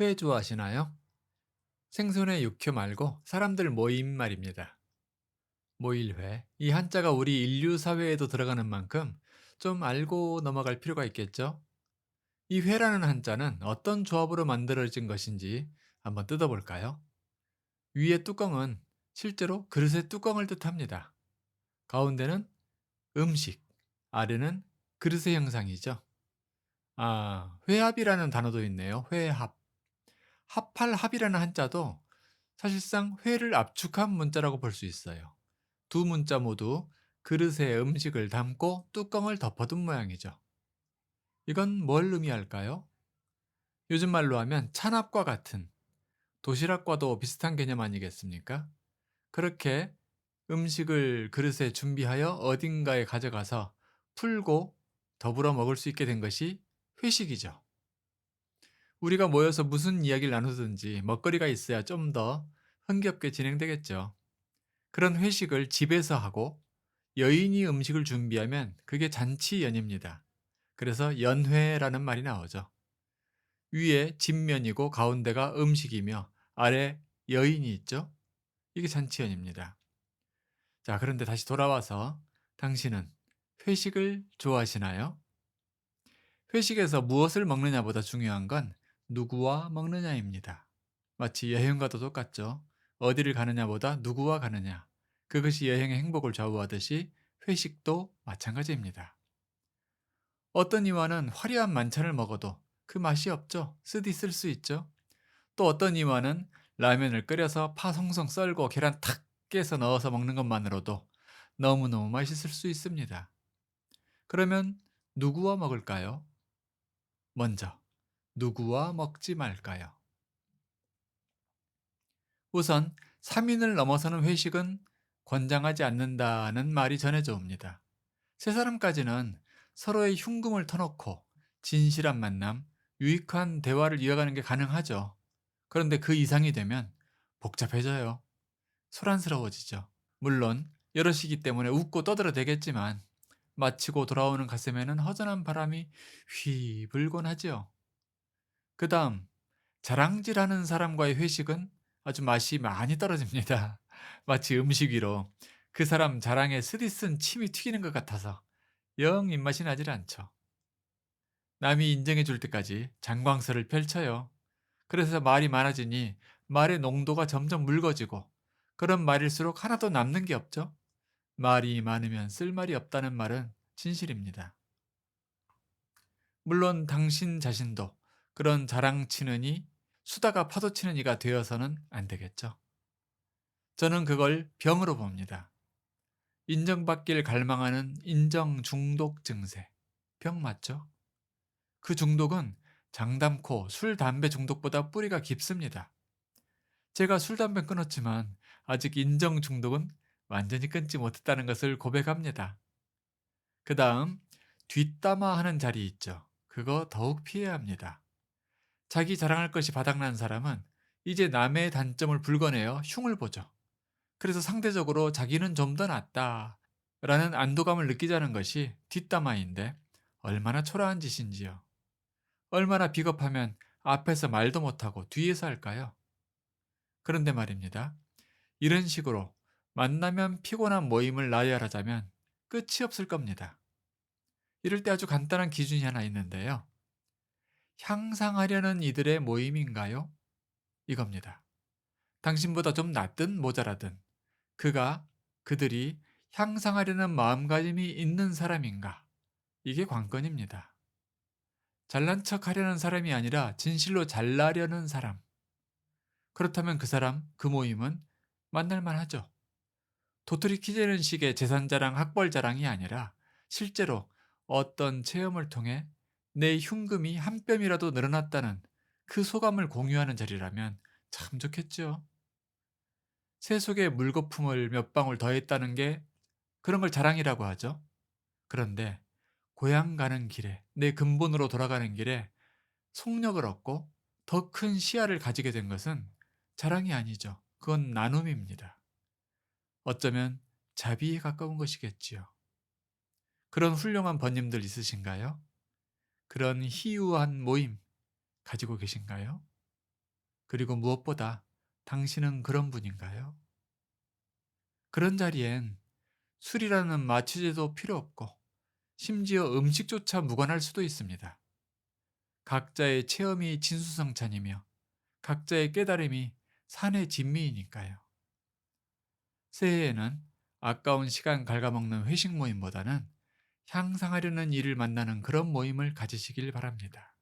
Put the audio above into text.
회 좋아하시나요? 생선의 육회 말고 사람들 모임 말입니다. 모일회. 이 한자가 우리 인류 사회에도 들어가는 만큼 좀 알고 넘어갈 필요가 있겠죠? 이 회라는 한자는 어떤 조합으로 만들어진 것인지 한번 뜯어볼까요? 위의 뚜껑은 실제로 그릇의 뚜껑을 뜻합니다. 가운데는 음식, 아래는 그릇의 형상이죠. 아, 회합이라는 단어도 있네요. 회합. 합할 합이라는 한자도 사실상 회를 압축한 문자라고 볼 수 있어요. 두 문자 모두 그릇에 음식을 담고 뚜껑을 덮어둔 모양이죠. 이건 뭘 의미할까요? 요즘 말로 하면 찬압과 같은 도시락과도 비슷한 개념 아니겠습니까? 그렇게 음식을 그릇에 준비하여 어딘가에 가져가서 풀고 더불어 먹을 수 있게 된 것이 회식이죠. 우리가 모여서 무슨 이야기를 나누든지 먹거리가 있어야 좀 더 흥겹게 진행되겠죠. 그런 회식을 집에서 하고 여인이 음식을 준비하면 그게 잔치 연입니다. 그래서 연회라는 말이 나오죠. 위에 집면이고 가운데가 음식이며 아래 여인이 있죠. 이게 잔치연입니다. 자, 그런데 다시 돌아와서 당신은 회식을 좋아하시나요? 회식에서 무엇을 먹느냐보다 중요한 건 누구와 먹느냐입니다. 마치 여행과도 똑같죠. 어디를 가느냐보다 누구와 가느냐. 그것이 여행의 행복을 좌우하듯이 회식도 마찬가지입니다. 어떤 이와는 화려한 만찬을 먹어도 그 맛이 없죠. 쓰디 쓸 수 있죠. 또 어떤 이와는 라면을 끓여서 파 송송 썰고 계란 탁 깨서 넣어서 먹는 것만으로도 너무너무 맛있을 수 있습니다. 그러면 누구와 먹을까요? 먼저 누구와 먹지 말까요? 우선 3인을 넘어서는 회식은 권장하지 않는다는 말이 전해져 옵니다. 세 사람까지는 서로의 흉금을 터놓고 진실한 만남, 유익한 대화를 이어가는 게 가능하죠. 그런데 그 이상이 되면 복잡해져요. 소란스러워지죠. 물론 여럿이기 때문에 웃고 떠들어 되겠지만 마치고 돌아오는 가슴에는 허전한 바람이 휘 불곤 하지요. 그 다음 자랑질하는 사람과의 회식은 아주 맛이 많이 떨어집니다. 마치 음식 위로 그 사람 자랑에 스디쓴 침이 튀기는 것 같아서 영 입맛이 나질 않죠. 남이 인정해 줄 때까지 장광설을 펼쳐요. 그래서 말이 많아지니 말의 농도가 점점 묽어지고 그런 말일수록 하나도 남는 게 없죠. 말이 많으면 쓸 말이 없다는 말은 진실입니다. 물론 당신 자신도 그런 자랑치는 이 수다가 파도치는 이가 되어서는 안 되겠죠. 저는 그걸 병으로 봅니다. 인정받길 갈망하는 인정 중독 증세. 병 맞죠? 그 중독은 장담코 술, 담배 중독보다 뿌리가 깊습니다. 제가 술, 담배 끊었지만 아직 인정 중독은 완전히 끊지 못했다는 것을 고백합니다. 그 다음, 뒷담화 하는 자리 있죠. 그거 더욱 피해야 합니다. 자기 자랑할 것이 바닥난 사람은 이제 남의 단점을 불거내어 흉을 보죠. 그래서 상대적으로 자기는 좀 더 낫다. 라는 안도감을 느끼자는 것이 뒷담화인데 얼마나 초라한 짓인지요. 얼마나 비겁하면 앞에서 말도 못하고 뒤에서 할까요? 그런데 말입니다. 이런 식으로 만나면 피곤한 모임을 나열하자면 끝이 없을 겁니다. 이럴 때 아주 간단한 기준이 하나 있는데요. 향상하려는 이들의 모임인가요? 이겁니다. 당신보다 좀 낫든 모자라든 그가 그들이 향상하려는 마음가짐이 있는 사람인가? 이게 관건입니다. 잘난 척 하려는 사람이 아니라 진실로 잘나려는 사람. 그렇다면 그 사람, 그 모임은 만날만 하죠. 도토리 키재는 식의 재산 자랑, 학벌 자랑이 아니라 실제로 어떤 체험을 통해 내 흉금이 한 뼘이라도 늘어났다는 그 소감을 공유하는 자리라면 참 좋겠죠. 새 속에 물거품을 몇 방울 더했다는 게 그런 걸 자랑이라고 하죠. 그런데 고향 가는 길에 내 근본으로 돌아가는 길에 속력을 얻고 더 큰 시야를 가지게 된 것은 자랑이 아니죠. 그건 나눔입니다. 어쩌면 자비에 가까운 것이겠지요. 그런 훌륭한 번님들 있으신가요? 그런 희유한 모임 가지고 계신가요? 그리고 무엇보다 당신은 그런 분인가요? 그런 자리엔 술이라는 마취제도 필요 없고 심지어 음식조차 무관할 수도 있습니다. 각자의 체험이 진수성찬이며 각자의 깨달음이 산의 진미이니까요. 새해에는 아까운 시간 갉아먹는 회식 모임보다는 향상하려는 일을 만나는 그런 모임을 가지시길 바랍니다.